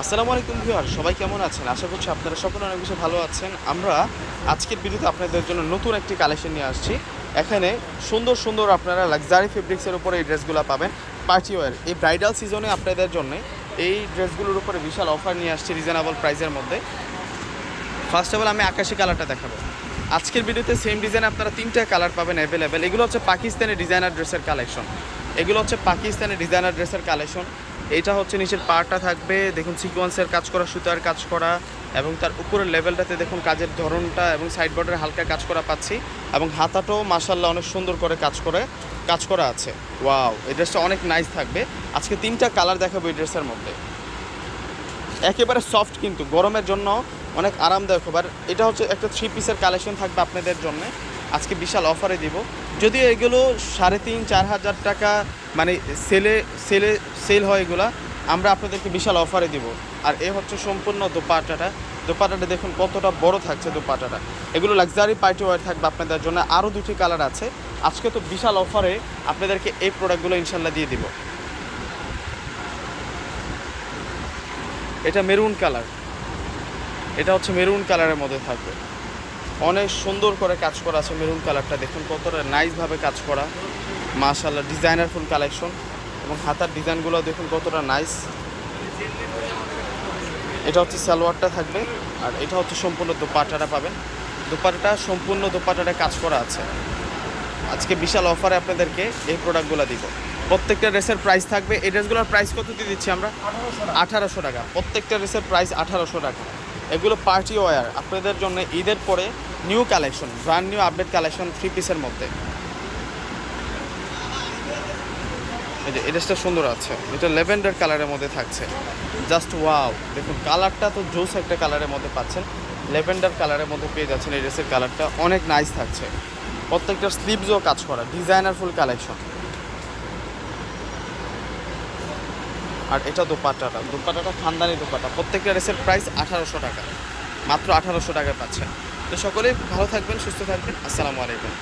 আসসালামু আলাইকুম ভিউয়ার, সবাই কেমন আছেন? আশা করছি আপনারা সকলে অনেক বেশি ভালো আছেন। আমরা আজকের ভিডিওতে আপনাদের জন্য নতুন একটি কালেকশন নিয়ে আসছি। এখানে সুন্দর সুন্দর আপনারা লাক্সারি ফেব্রিক্সের উপরে এই ড্রেসগুলো পাবেন। পার্টি ওয়ার, এই ব্রাইডাল সিজনে আপনাদের জন্য এই ড্রেসগুলোর উপরে বিশাল অফার নিয়ে আসছি রিজনেবল প্রাইসের মধ্যে। ফার্স্ট অফ অল আমি আকাশি কালারটা দেখাবো। আজকের ভিডিওতে সেম ডিজাইন আপনারা তিনটা কালার পাবেন অ্যাভেলেবেল এগুলো হচ্ছে পাকিস্তানি ডিজাইনার ড্রেসের কালেকশন এগুলো হচ্ছে পাকিস্তানি ডিজাইনার ড্রেসের কালেকশন এটা হচ্ছে নিচের পাড়টা থাকবে। দেখুন সিকোয়েন্সের কাজ করা, সুতার কাজ করা এবং তার উপরের লেভেলটাতে দেখুন কাজের ধরনটা এবং সাইড বর্ডারে হালকা কাজ করা পাচ্ছি এবং হাতাটাও মাসাল্লাহ অনেক সুন্দর করে কাজ করে, কাজ করা আছে। ওয়াও এই ড্রেসটা অনেক নাইস থাকবে। আজকে তিনটা কালার দেখাবো এই ড্রেসের মধ্যে। একেবারে সফট কিন্তু, গরমের জন্য অনেক আরামদায়ক। হবে আর এটা হচ্ছে একটা থ্রি পিসের কালেকশন থাকবে আপনাদের জন্য। আজকে বিশাল অফারে দিব। যদিও এগুলো সাড়ে তিন, চার হাজার টাকা মানে সেলে সেলে, সেল হয় এগুলা, আমরা আপনাদেরকে বিশাল অফারে দিব। আর এ হচ্ছে সম্পূর্ণ দোপাটাটা দোপাটাটা দেখুন কতটা বড় থাকছে দোপাটাটা এগুলো লাক্সারি পার্টি ওয়ার থাকবে আপনাদের জন্য। আরও দুটি কালার আছে। আজকে তো বিশাল অফারে আপনাদেরকে এই প্রোডাক্টগুলো ইনশাল্লাহ দিয়ে দিব। এটা মেরুন কালার এটা হচ্ছে মেরুন কালারের মধ্যে থাকবে। অনেক সুন্দর করে কাজ করা আছে মেরুন কালারটা দেখুন কতটা নাইসভাবে কাজ করা। মাশাল্লাহ ডিজাইনার ফুল কালেকশন এবং হাতার ডিজাইনগুলো দেখুন কতটা নাইস এটা হচ্ছে সালোয়ারটা থাকবে। আর এটা হচ্ছে সম্পূর্ণ দোপাটাটা পাবেন। দোপাটাটা সম্পূর্ণ দোপাটাটা কাজ করা আছে। আজকে বিশাল অফারে আপনাদেরকে এই প্রোডাক্টগুলো দিব। প্রত্যেকটা ড্রেসের প্রাইস থাকবে। এই ড্রেসগুলোর প্রাইস কত দিয়ে দিচ্ছি আমরা? আঠারোশো টাকা। প্রত্যেকটা ড্রেসের প্রাইস আঠারোশো টাকা। এগুলো পার্টি ওয়্যার আপনাদের জন্য ঈদের পরে new collection brand new update collection three পিসের মধ্যে। এই যে এই ড্রেসটা সুন্দর আছে। এটা লেভেন্ডার কালারের মধ্যে থাকছে। জাস্ট ওয়াও দেখুন কালারটা তো জোস একটা কালারের মধ্যে পাচ্ছেন। লেভেন্ডার কালারের মধ্যে পেয়ে যাচ্ছেন এই ড্রেসের কালারটা অনেক নাইস থাকছে। প্রত্যেকটা স্লিভসও কাজ করা। ডিজাইনারফুল কালেকশন আর এটা দোপাট্টাটা দোপাট্টাটা খানদানি দোপাট্টা প্রত্যেকটা রেসের প্রাইস আঠারোশো টাকা। মাত্র আঠারোশো টাকায় পাচ্ছেন। তো সকলেই ভালো থাকবেন, সুস্থ থাকবেন। আসসালামু আলাইকুম।